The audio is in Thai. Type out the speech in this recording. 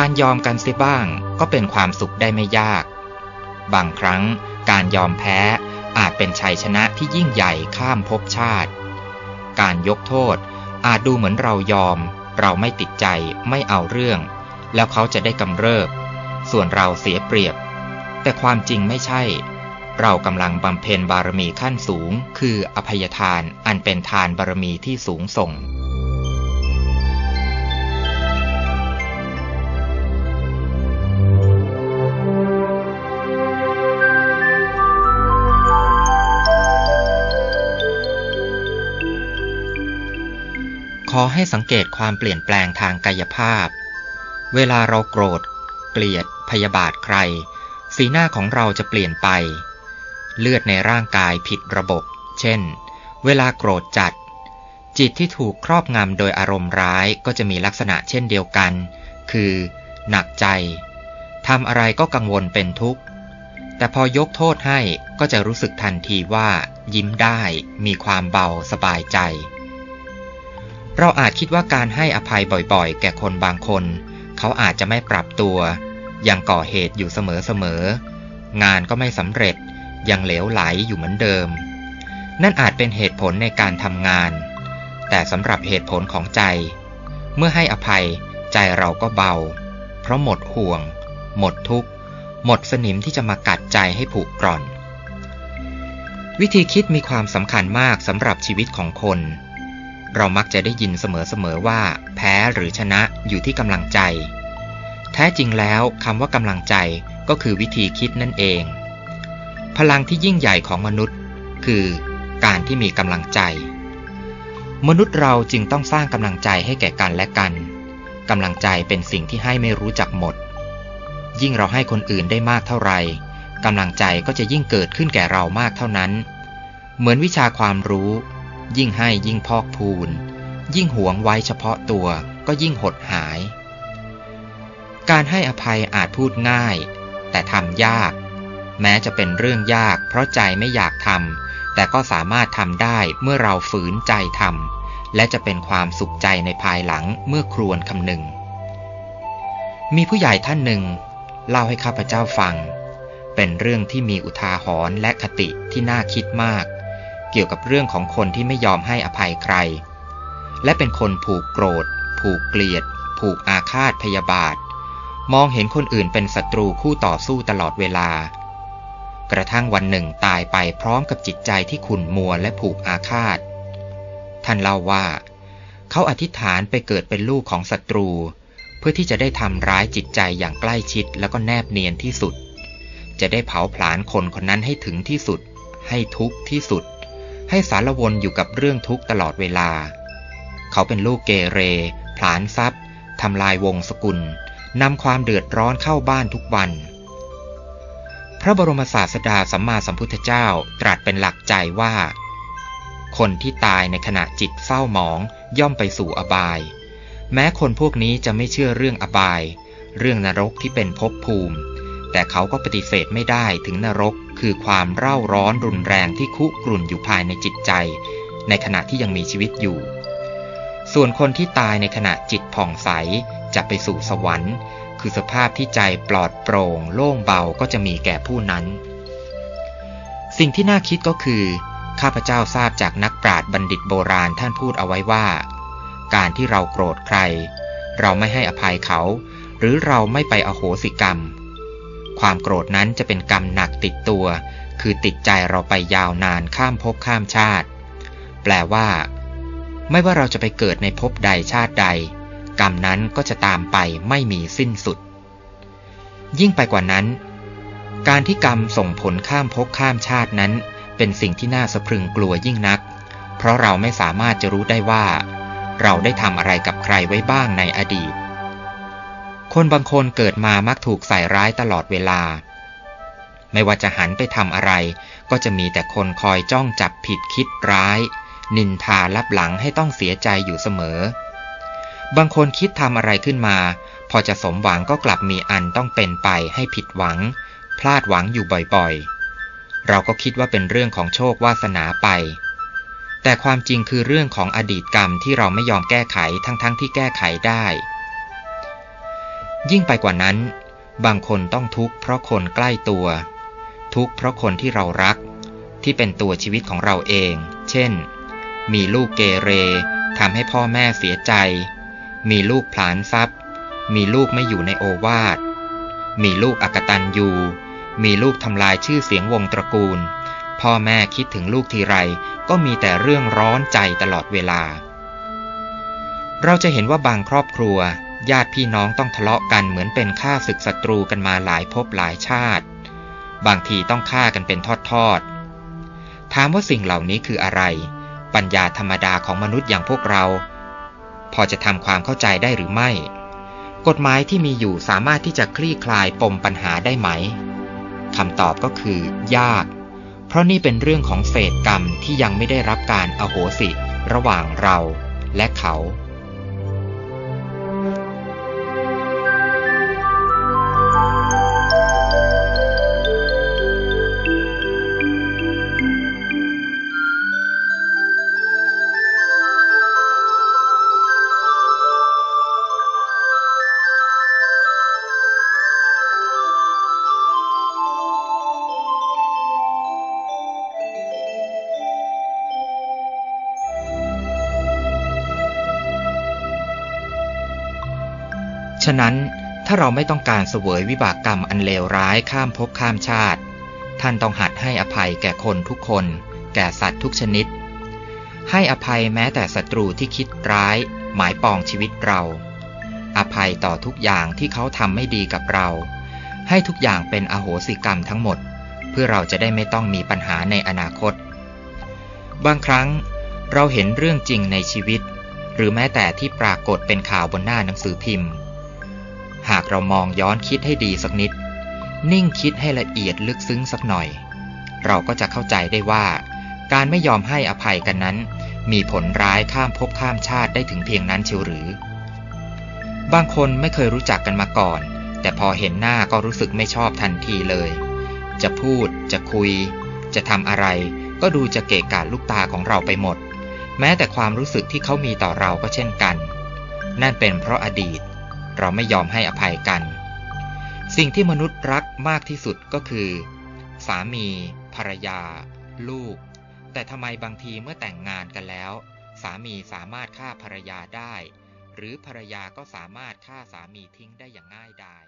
การยอมกันเสียบ้างก็เป็นความสุขได้ไม่ยาก บางครั้งการยอมแพ้อาจเป็นชัยชนะที่ยิ่งใหญ่ข้ามภพชาติ การยกโทษอาจดูเหมือนเรายอม เราไม่ติดใจไม่เอาเรื่อง แล้วเขาจะได้กำเริบ ส่วนเราเสียเปรียบ แต่ความจริงไม่ใช่ เรากำลังบำเพ็ญบารมีขั้นสูง คืออภัยทานอันเป็นทานบารมีที่สูงส่ง ขอให้สังเกตความเปลี่ยนแปลงทางกายภาพ เวลาเราโกรธ เกลียด พยาบาทใคร สีหน้าของเราจะเปลี่ยนไป เลือดในร่างกายผิดระบบ เช่น เวลาโกรธจัด จิตที่ถูกครอบงำโดยอารมณ์ร้ายก็จะมีลักษณะเช่นเดียวกัน คือ หนักใจทำอะไรก็กังวลเป็นทุกข์ แต่พอยกโทษให้ก็จะรู้สึกทันทีว่า ยิ้มได้ มีความเบาสบายใจ เราอาจคิดว่าการให้อภัยบ่อยๆ แก่คนบางคน เขาอาจจะไม่ปรับตัว ยังก่อเหตุอยู่เสมอๆ งานก็ไม่สำเร็จ ยังเหลวไหลอยู่เหมือนเดิม นั่นอาจเป็นเหตุผลในการทำงาน แต่สำหรับเหตุผลของใจ เมื่อให้อภัยใจเราก็เบา เพราะหมดห่วง หมดทุกข์ หมดสนิมที่จะมากัดใจให้ผุกร่อน วิธีคิดมีความสำคัญมากสำหรับชีวิตของคน เรามักจะได้ยินเสมอๆว่า แพ้หรือชนะอยู่ที่กำลังใจ แท้จริงแล้วคำว่ากำลังใจก็คือวิธีคิดนั่นเอง พลังที่ยิ่งใหญ่ของมนุษย์ คือการที่มีกำลังใจ มนุษย์เราจึงต้องสร้างกำลังใจให้แก่กันและกันกำลังใจเป็นสิ่งที่ให้ไม่รู้จักหมด ยิ่งเราให้คนอื่นได้มากเท่าไหร่กำลังใจก็จะยิ่งเกิดขึ้นแก่เรามากเท่านั้น เหมือนวิชาความรู้ ยิ่งให้ยิ่งพอกพูน ยิ่งหวงไว้เฉพาะตัวก็ยิ่งหดหาย การให้อภัยอาจพูดง่าย แต่ทำยาก แม้จะเป็นเรื่องยาก เพราะใจไม่อยากทำแต่ก็สามารถทำได้เมื่อเราฝืนใจทำและจะเป็นความสุขใจในภายหลังเมื่อครวนคำหนึ่งมีผู้ใหญ่ท่านหนึ่ง เล่าให้ข้าพเจ้าฟัง เป็นเรื่องที่มีอุทาหรณ์และคติที่น่าคิดมาก เกี่ยวกับเรื่องของคนที่ไม่ยอมให้อภัยใคร และเป็นคนผูกโกรธ ผูกเกลียด ผูกอาฆาตพยาบาท มองเห็นคนอื่นเป็นศัตรูคู่ต่อสู้ตลอดเวลา กระทั่งวันหนึ่งตายไปพร้อมกับจิตใจที่ขุ่นมัวและผูกอาฆาต ท่านเล่าว่า เขาอธิษฐานไปเกิดเป็นลูกของศัตรู เพื่อที่จะได้ทำร้ายจิตใจอย่างใกล้ชิดแล้วก็แนบเนียนที่สุด จะได้เผาผลาญคนคนนั้นให้ถึงที่สุด ให้ทุกข์ที่สุด ให้สารวนอยู่กับเรื่องทุกข์ตลอดเวลา เขาเป็นลูกเกเร ผลาญทรัพย์ทำลายวงศกุลนำความเดือดร้อนเข้าบ้านทุกวัน พระบรมศาสดาสัมมาสัมพุทธเจ้าตรัสเป็นหลักใจว่า คนที่ตายในขณะจิตเศร้าหมองย่อมไปสู่อบาย แม้คนพวกนี้จะไม่เชื่อเรื่องอบาย เรื่องนรกที่เป็นภพภูมิ แต่เขาก็ปฏิเสธไม่ได้ถึงนรก คือความเร่าร้อนรุนแรงที่คุกรุ่นอยู่ภายในจิตใจ ในขณะที่ยังมีชีวิตอยู่ ส่วนคนที่ตายในขณะจิตผ่องใสจะไปสู่สวรรค์ คือสภาพที่ใจปลอดโปร่ง โล่งเบาก็จะมีแก่ผู้นั้น สิ่งที่น่าคิดก็คือ ข้าพเจ้าทราบจากนักปราชญ์บัณฑิตโบราณท่านพูดเอาไว้ว่า การที่เราโกรธใคร เราไม่ให้อภัยเขา หรือเราไม่ไปอโหสิกรรม ความโกรธนั้นจะเป็นกรรมหนักติดตัว คือติดใจเราไปยาวนานข้ามภพข้ามชาติ แปลว่า ไม่ว่าเราจะไปเกิดในภพใดชาติใด กรรมนั้นก็จะตามไปไม่มีสิ้นสุด ยิ่งไปกว่านั้น การที่กรรมส่งผลข้ามภพข้ามชาตินั้น เป็นสิ่งที่น่าสะพรึงกลัวยิ่งนัก เพราะเราไม่สามารถจะรู้ได้ว่า เราได้ทำอะไรกับใครไว้บ้างในอดีต คนบางคนเกิดมามักถูกใส่ร้ายตลอดเวลา ไม่ว่าจะหันไปทำอะไร ก็จะมีแต่คนคอยจ้องจับผิดคิดร้าย นินทาลับหลังให้ต้องเสียใจอยู่เสมอ บางคนคิดทำอะไรขึ้นมา พอจะสมหวังก็กลับมีอันต้องเป็นไปให้ผิดหวัง พลาดหวังอยู่บ่อยๆ เราก็คิดว่าเป็นเรื่องของโชควาสนาไป แต่ความจริงคือเรื่องของอดีตกรรมที่เราไม่ยอมแก้ไขทั้งๆทที่แก้ไขได้ ยิ่งไปกว่านั้น บางคนต้องทุกข์เพราะคนใกล้ตัว ทุกข์เพราะคนที่เรารัก ที่เป็นตัวชีวิตของเราเอง เช่น มีลูกเกเรทำให้พ่อแม่เสียใจ มีลูกผลานทรัพย์ มีลูกไม่อยู่ในโอวาท มีลูกอกตันยูมีลูกทำลายชื่อเสียงวงตระกูล พ่อแม่คิดถึงลูกทีไร ก็มีแต่เรื่องร้อนใจตลอดเวลา เราจะเห็นว่าบางครอบครัว ญาติพี่น้องต้องทะเลาะกันเหมือนเป็นฆ่าศึกศัตรูกันมาหลายภพหลายชาติ บางทีต้องฆ่ากันเป็นทอดๆ ถามว่าสิ่งเหล่านี้คืออะไร ปัญญาธรรมดาของมนุษย์อย่างพวกเรา พอจะทำความเข้าใจได้หรือไม่ กฎหมายที่มีอยู่สามารถที่จะคลี่คลายปมปัญหาได้ไหมคำตอบก็คือยาก เพราะนี่เป็นเรื่องของเศษกรรมที่ยังไม่ได้รับการอโหสิระหว่างเราและเขา ฉะนั้นถ้าเราไม่ต้องการเสวยวิบากกรรมอันเลวร้ายข้ามภพข้ามชาติ ท่านต้องหัดให้อภัยแก่คนทุกคน แก่สัตว์ทุกชนิด ให้อภัยแม้แต่ศัตรูที่คิดร้าย หมายปองชีวิตเรา อภัยต่อทุกอย่างที่เขาทำไม่ดีกับเรา ให้ทุกอย่างเป็นอโหสิกรรมทั้งหมด เพื่อเราจะได้ไม่ต้องมีปัญหาในอนาคต บางครั้งเราเห็นเรื่องจริงในชีวิต หรือแม้แต่ที่ปรากฏเป็นข่าวบนหน้าหนังสือพิมพ์ หากเรามองย้อนคิดให้ดีสักนิด นิ่งคิดให้ละเอียดลึกซึ้งสักหน่อย เราก็จะเข้าใจได้ว่า การไม่ยอมให้อภัยกันนั้น มีผลร้ายข้ามภพข้ามชาติได้ถึงเพียงนั้นเชียวหรือ บางคนไม่เคยรู้จักกันมาก่อน แต่พอเห็นหน้าก็รู้สึกไม่ชอบทันทีเลย จะพูด จะคุย จะทำอะไร ก็ดูจะเกะกะลูกตาของเราไปหมด แม้แต่ความรู้สึกที่เขามีต่อเราก็เช่นกัน นั่นเป็นเพราะอดีต เราไม่ยอมให้อภัยกัน สิ่งที่มนุษย์รักมากที่สุดก็คือ สามี ภรรยา ลูก แต่ทำไมบางทีเมื่อแต่งงานกันแล้ว สามีสามารถฆ่าภรรยาได้ หรือภรรยาก็สามารถฆ่าสามีทิ้งได้อย่างง่ายดาย